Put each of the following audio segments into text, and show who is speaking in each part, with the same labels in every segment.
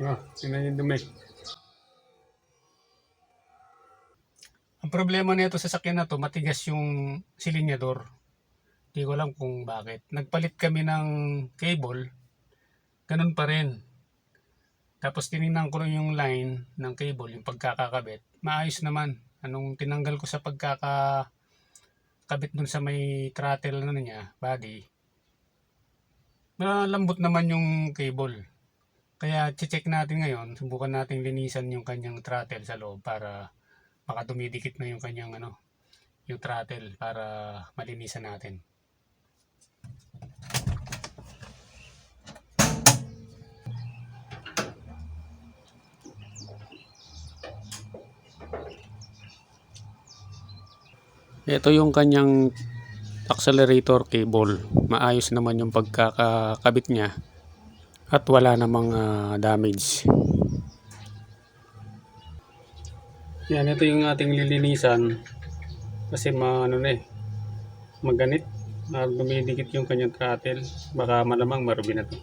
Speaker 1: Ah, tingnan yung dumi. Ang problema nito sa sakyan na to, matigas yung silinyador. Hindi ko alam kung bakit. Nagpalit kami ng cable, ganun pa rin. Tapos tinignan ko yung line ng cable, yung pagkakakabit. Maayos naman. Anong tinanggal ko sa pagkakakabit dun sa may throttle na niya, body. Malambot naman yung cable. Kaya check natin ngayon, subukan natin linisan yung kanyang throttle sa loob para baka dumidikit na yung kanyang ano, yung throttle para malinisan natin. Ito yung kanyang accelerator cable. Maayos naman yung pagkakabit niya at wala namang ah, damage. Yan, ito yung ating lilinisan kasi ma, ano na eh, maganit na dumidikit yung kanyang throttle. Baka malamang marubi na to.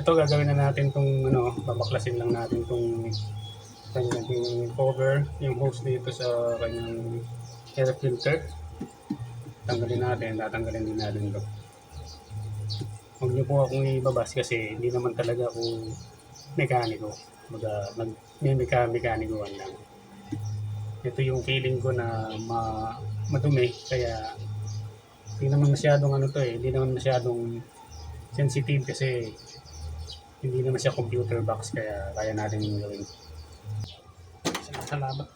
Speaker 1: Ito gagawin na natin tong ano, babaklasin lang natin tong kanyang cover, yung hose dito sa kanyang air filter. Tanggalin natin, tatanggalin din natin ito. Huwag niyo po akong ibabas kasi hindi naman talaga ako mekaniko. Baga, mag, may meka, mekanikoan lang. Ito yung feeling ko na ma, madumi kaya hindi naman masyadong ano to eh, hindi naman masyadong sensitive kasi hindi naman siya computer box kaya kaya natin yung gawin. Salamat.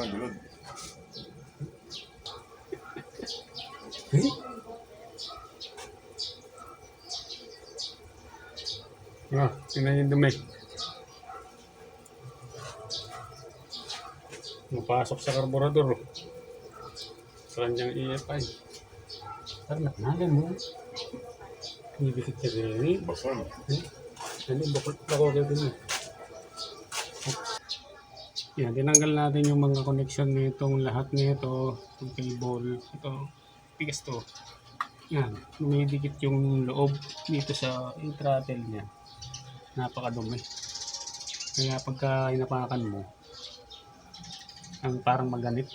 Speaker 2: Ito? Gulod.
Speaker 1: Ah, tingnan yung dumi. Mapasok sa karburador. oh. Sa kanyang EFI. Tara, natnagan mo. Ibigit ka rin. eh.
Speaker 2: Basal.
Speaker 1: Eh, Ano, bakit ako agad din eh. Yan, tinanggal natin yung mga connection nitong lahat nito, itong cable, ito, tigas to. Yan, lumidikit yung loob dito sa yung niya. Napakadumi. Kaya pagka inapakan mo, ang parang maganit,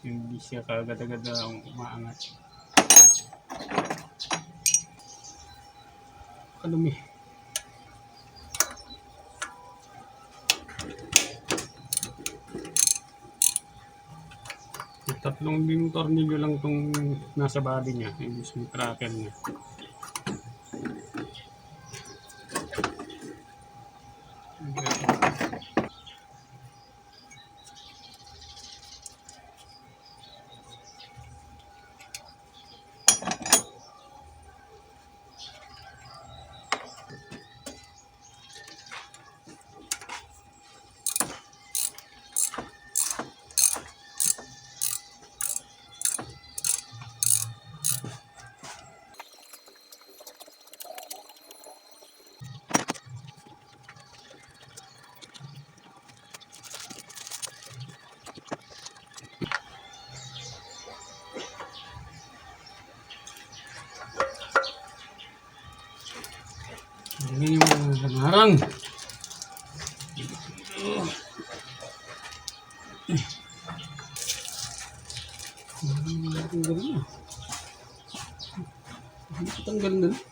Speaker 1: hindi siya kagad-agad ang umaangat. Kadumi. Tatlong din tornilyo lang tong nasa body niya, yung tracker niya. Lamarang. Ang ganda. Ganda.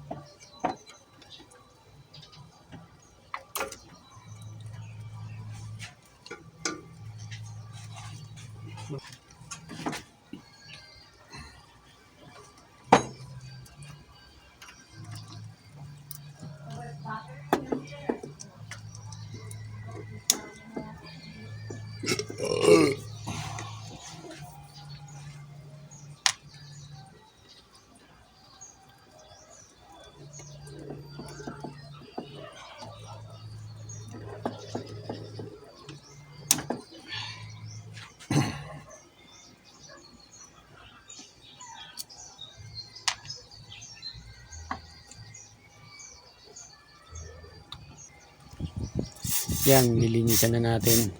Speaker 1: Yan, lilinisan na natin.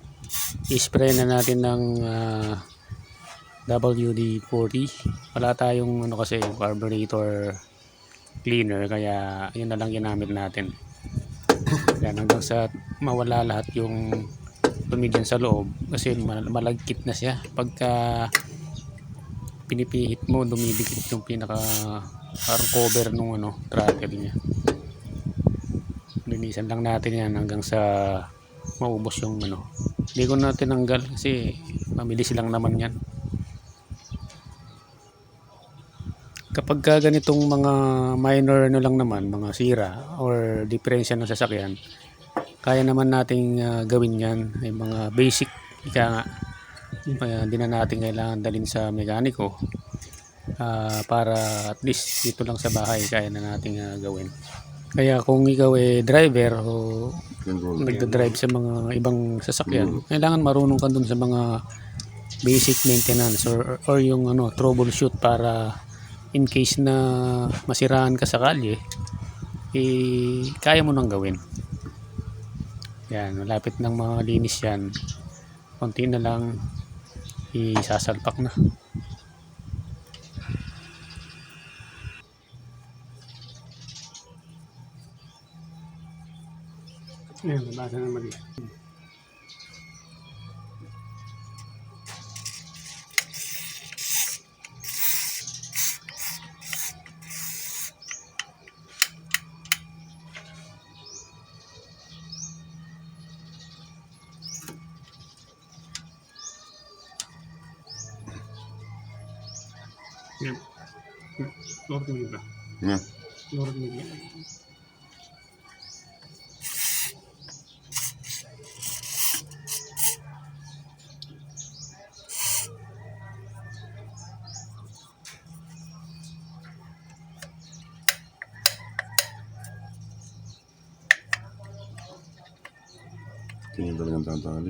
Speaker 1: I-spray na natin ng ah, WD-40. Wala tayong ano kasi carburetor cleaner kaya yun na lang ginamit natin. Yan hanggang sa mawala lahat yung dumi dyan sa loob kasi mal- malagkit na siya. Pagka pinipihit mo, dumidikit yung pinaka parang cover nung ano, throttle niya. Linisan lang natin yan hanggang sa maubos yung ano. Hindi ko na tinanggal kasi mabilis lang naman yan. Kapag ka ganitong mga minor ano lang naman, mga sira or diferensya ng sasakyan, kaya naman nating ah, gawin yan. May mga basic, ika nga, kaya hindi na natin kailangan dalhin sa mekaniko ah, para at least dito lang sa bahay kaya na nating ah, gawin. Kaya kung ikaw eh driver o nagda-drive sa mga ibang sasakyan, kailangan marunong ka dun sa mga basic maintenance or, or yung ano, troubleshoot para in case na masiraan ka sa kalye, eh, kaya mo nang gawin. Yan, malapit ng mga linis yan. Konti na lang, isasalpak na. Ayan, nabasa na mali. Yan. Lord mo yun ba?
Speaker 2: Yeah. Tingin talagang tatali.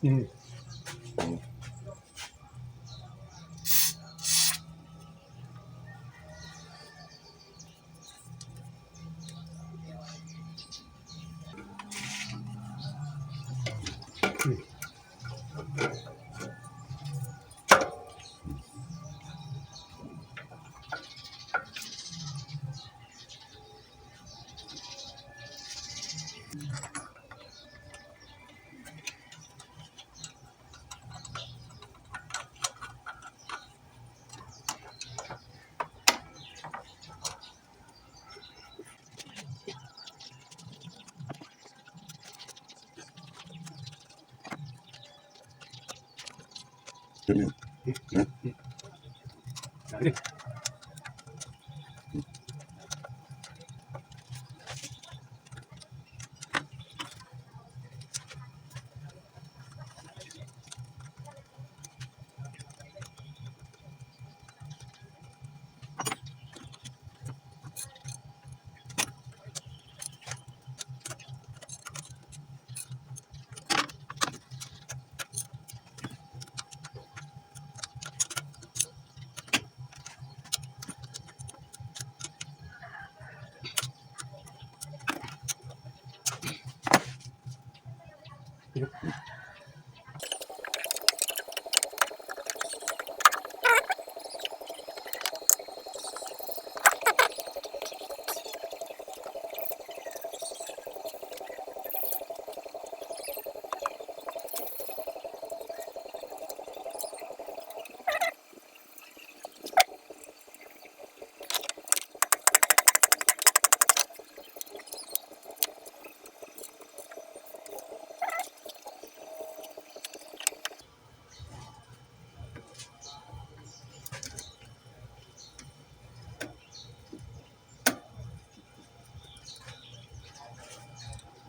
Speaker 1: Mm.
Speaker 2: じゃ
Speaker 1: あ、あれ?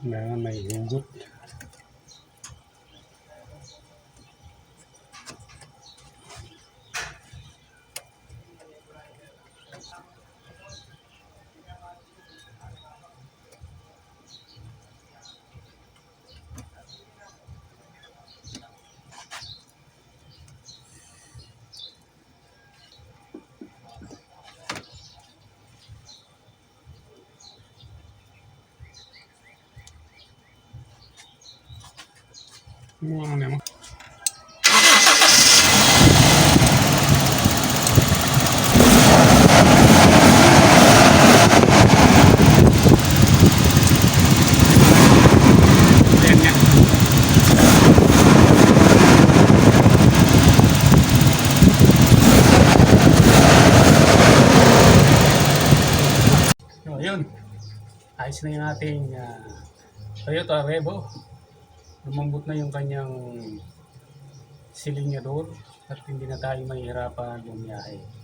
Speaker 1: Na may hugot. Nga. So, ayun. Ayos na yung ating ah, Toyota Revo. Lumambot na yung kanyang silinyador at hindi na tayo mahihirapan bumiyahe.